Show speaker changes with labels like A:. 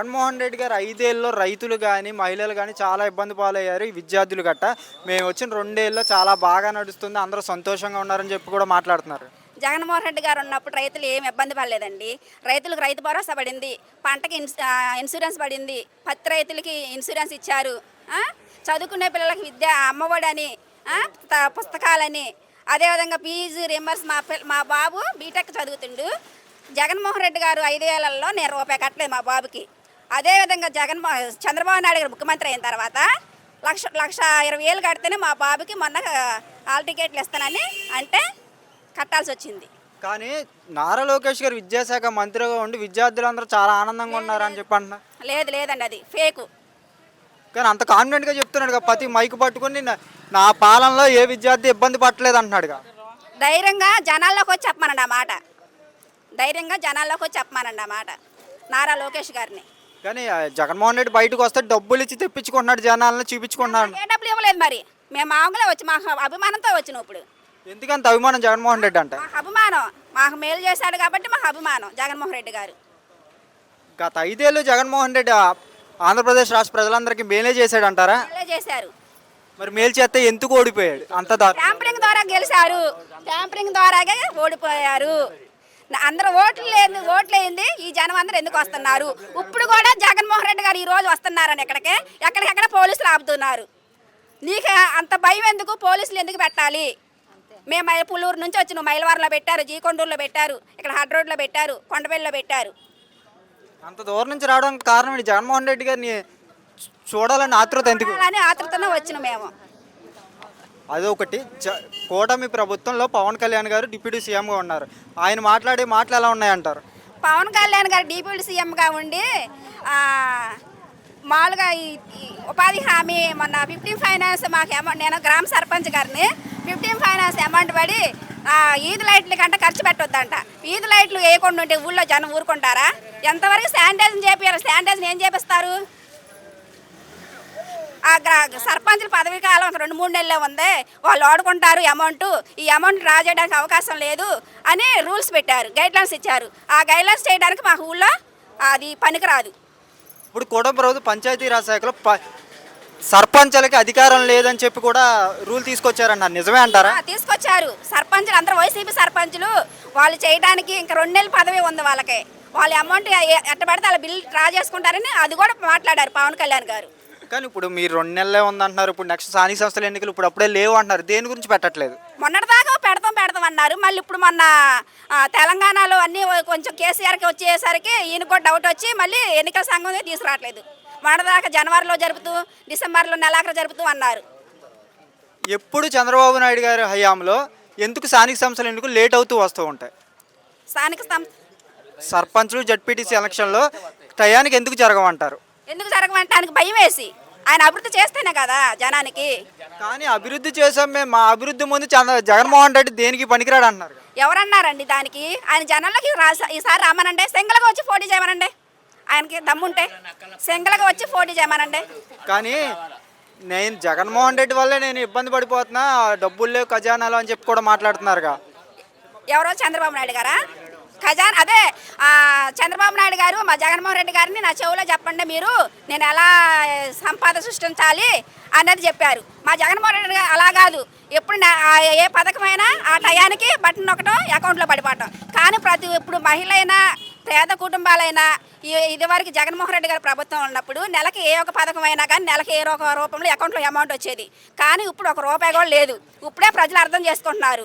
A: జగన్మోహన్ రెడ్డి గారు ఐదేళ్ళలో రైతులు కానీ మహిళలు కానీ చాలా ఇబ్బంది పాలయ్యారు. ఈ విద్యార్థులు గట్ట మేము వచ్చిన రెండేళ్ళలో చాలా బాగా నడుస్తుంది. అందరూ సంతోషంగా ఉన్నారని చెప్పి కూడా మాట్లాడుతున్నారు.
B: జగన్మోహన్ రెడ్డి గారు ఉన్నప్పుడు రైతులు ఏమి ఇబ్బంది పడలేదండి. రైతులకు రైతు భరోసా పడింది. పంటకి ఇన్సూరెన్స్ పడింది. పత్తి రైతులకి ఇన్సూరెన్స్ ఇచ్చారు. చదువుకునే పిల్లలకి విద్య అమ్మఒడని పుస్తకాలని. అదేవిధంగా ఫీజు రిమర్స్ మా పిల్ల మా బాబు బీటెక్ చదువుతుండు. జగన్మోహన్ రెడ్డి గారు ఐదేళ్ళలో నేను రూపాయి కట్టలేదు మా బాబుకి. అదేవిధంగా జగన్ చంద్రబాబు నాయుడు గారు ముఖ్యమంత్రి అయిన తర్వాత లక్ష లక్ష ఇరవై వేలు కడితేనే మా బాబుకి మొన్న హాల్ టికెట్లు ఇస్తానని అంటే కట్టాల్సి వచ్చింది.
A: కానీ నారా లోకేష్ గారు విద్యాశాఖ మంత్రిగా ఉండి విద్యార్థులందరూ చాలా ఆనందంగా ఉన్నారని చెప్పి అంటున్నారు
B: లేదు లేదండి అది ఫేకు.
A: కానీ అంత కాన్ఫిడెంట్గా చెప్తున్నాడు ప్రతి మైక్ పట్టుకొని నా- నా పాలనలో ఏ విద్యార్థి ఇబ్బంది పట్టలేదు అంటున్నాడుగా.
B: ధైర్యంగా జనాల్లోకి వచ్చి చెప్పమనండి ఆ మాట. ధైర్యంగా జనాల్లోకి వచ్చి చెప్పమనండి ఆ మాట నారా లోకేష్ గారిని.
A: కానీ జగన్మోహన్ రెడ్డి బయటకు వస్తే డబ్బులు ఇచ్చి తెప్పించుకుంటున్నాడు జనాలను చూపించుకుంటున్నాడు.
B: ఏ డబ్బులు ఇవ్వలేదు మరి. మేము మామూలుగా వచ్చి మాకు అభిమానంతో వచ్చినాం ఇప్పుడు.
A: ఎందుకంత అభిమానం జగన్మోహన్ రెడ్డి అంటే?
B: మాకు అభిమానం. మాకు మేలు చేశాడు కాబట్టి మాకు అభిమానం జగన్మోహన్ రెడ్డి గారు.
A: గత ఐదేళ్ళు జగన్మోహన్ రెడ్డి ఆ ఆంధ్రప్రదేశ్ రాష్ట్ర ప్రజలందరికీ మేలే చేశాడంటారా?
B: మేలే చేశారు.
A: మరి మేలు చేస్తే ఎందుకు ఓడిపోయాడు? అంత దారు
B: ట్యాంపరింగ్ ద్వారా గెలిచారు. ట్యాంపరింగ్ ద్వారాగే ఓడిపోయారు. అందరూ ఓట్లు లేదు ఓట్లు వేయింది ఈ జనం అందరూ ఎందుకు వస్తున్నారు? ఇప్పుడు కూడా జగన్మోహన్ రెడ్డి గారు ఈ రోజు వస్తున్నారని ఇక్కడికే ఎక్కడికెక్కడ పోలీసులు ఆపుతున్నారు? నీకు అంత భయం ఎందుకు? పోలీసులు ఎందుకు పెట్టాలి? మేము పుల్లూరు నుంచి వచ్చిన మైలవారంలో పెట్టారు జీకొండూరులో పెట్టారు ఇక్కడ హడ్ రోడ్లో పెట్టారు కొండపల్లిలో పెట్టారు.
A: అంత దూరం నుంచి రావడానికి కారణం? జగన్మోహన్ రెడ్డి గారిని చూడాలని ఆతృత ఎందుకు?
B: అని ఆతృతనే వచ్చిన మేము.
A: అదొకటి. జ కూటమి ప్రభుత్వంలో పవన్ కళ్యాణ్ గారు డిప్యూటీ సీఎంగా ఉన్నారు. ఆయన మాట్లాడే మాటలు ఎలా ఉన్నాయంటారు?
B: పవన్ కళ్యాణ్ గారు డిప్యూటీ సీఎంగా ఉండి ఆ, మామూలుగా ఈ ఈ ఉపాధి హామీ మొన్న ఫిఫ్టీన్ ఫైనాన్స్ మాకు అమౌంట్ నేను గ్రామ సర్పంచ్ గారిని ఫిఫ్టీన్ ఫైనాన్స్ అమౌంట్ పడి ఆ, ఈద్ లైట్ల కంటే ఖర్చు పెట్టొద్దంట. ఈద్ లైట్లు వేయకుండా ఉంటే ఊళ్ళో జనం ఊరుకుంటారా? ఎంతవరకు శానిటైజర్ చేపియాలి శానిటైజర్ ఏం చేపిస్తారు? ఆ గ్రా- సర్పంచుల పదవి కాలం ఒక రెండు మూడు నెలలే ఉంది. వాళ్ళు వాడుకుంటారు అమౌంట్. ఈ అమౌంట్ డ్రా చేయడానికి అవకాశం లేదు అని రూల్స్ పెట్టారు. గైడ్ లైన్స్ ఇచ్చారు. ఆ గైడ్ లైన్స్ చేయడానికి మాకు ఊళ్ళో అది పనికిరాదు.
A: ఇప్పుడు కూటమి ప్రభుత్వం పంచాయతీరాజ్ శాఖలో సర్పంచ్లకి అధికారం లేదని చెప్పి కూడా రూల్ తీసుకొచ్చారన్నారు. నిజమే అంటారా?
B: తీసుకొచ్చారు. సర్పంచులు అందరూ వైసీపీ సర్పంచులు. వాళ్ళు చేయడానికి ఇంకా రెండు నెలల పదవి ఉంది వాళ్ళకి. వాళ్ళ అమౌంట్ ఎట్ట పడితే వాళ్ళ బిల్ డ్రా చేసుకుంటారని అది కూడా మాట్లాడారు పవన్ కళ్యాణ్ గారు.
A: కానీ ఇప్పుడు మీరు రెండు నెలలే ఉందంటున్నారు. ఇప్పుడు నెక్స్ట్ స్థానిక సంస్థల ఎన్నికలు ఇప్పుడు అప్పుడే లేవు అంటున్నారు. దేని గురించి పెట్టట్లేదు?
B: మొన్నటిదాకా పెడతాం పెడతాం అన్నారు. మళ్ళీ ఇప్పుడు మొన్న తెలంగాణలో అన్నీ కొంచెం కేసీఆర్కి వచ్చేసరికి ఈయన కూడా డౌట్ వచ్చి మళ్ళీ ఎన్నికల సంఘం తీసుకురావట్లేదు. మొన్నటిదాకా జనవరిలో జరుపుతూ డిసెంబర్లో నెలాఖరు జరుపుతూ అన్నారు.
A: ఎప్పుడు చంద్రబాబు నాయుడు గారి హయాంలో ఎందుకు స్థానిక సంస్థల ఎన్నికలు లేట్ అవుతూ వస్తూ ఉంటాయి?
B: స్థానిక సంస్థ
A: సర్పంచ్లు జడ్పీటీసీ ఎలక్షన్లో టయానికి ఎందుకు జరగమంటారు?
B: ఎందుకు జరగమంటానికి భయం వేసి. ఆయన అభివృద్ధి చేస్తేనే కదా జనానికి.
A: కానీ అభివృద్ధి చేసాం మేము మా అభివృద్ధి ముందు చంద్ర జగన్మోహన్ రెడ్డి దేనికి పనికిరాడు అంటున్నారు
B: ఎవరన్నారండి దానికి? ఆయన జనాలకి రా- ఈసారి రమ్మనండి. సింగల్గా వచ్చి పోటీ చేయమనండి. ఆయనకి దమ్ముంటే. సింగల్గా వచ్చి పోటీ చేయమనండి.
A: కానీ నేను జగన్మోహన్ రెడ్డి వల్లే నేను ఇబ్బంది పడిపోతున్నా డబ్బులు లేవు ఖజానాలు అని చెప్పి కూడా మాట్లాడుతున్నారుగా.
B: ఎవరో చంద్రబాబు నాయుడు గారా? ఖజాన్ అదే చంద్రబాబు నాయుడు గారు మా జగన్మోహన్ రెడ్డి గారిని నా చెవులో చెప్పండి మీరు నేను ఎలా సంపాద సృష్టించాలి అన్నది చెప్పారు. మా జగన్మోహన్ రెడ్డి గారు అలా కాదు. ఎప్పుడు నా- ఏ పథకమైనా ఆ టయానికి బటన్ నొక్కటం అకౌంట్లో పడిపోవటం. కానీ ప్రతి ఇప్పుడు మహిళ అయినా పేద కుటుంబాలైనా ఇది ఇదివరకు జగన్మోహన్ రెడ్డి గారి ప్రభుత్వం ఉన్నప్పుడు నెలకి ఏ ఒక పథకం అయినా కానీ నెలకి ఏ ఒక రూపంలో అకౌంట్లో అమౌంట్ వచ్చేది. కానీ ఇప్పుడు ఒక రూపాయి కూడా లేదు. ఇప్పుడే ప్రజలు అర్థం చేసుకుంటున్నారు.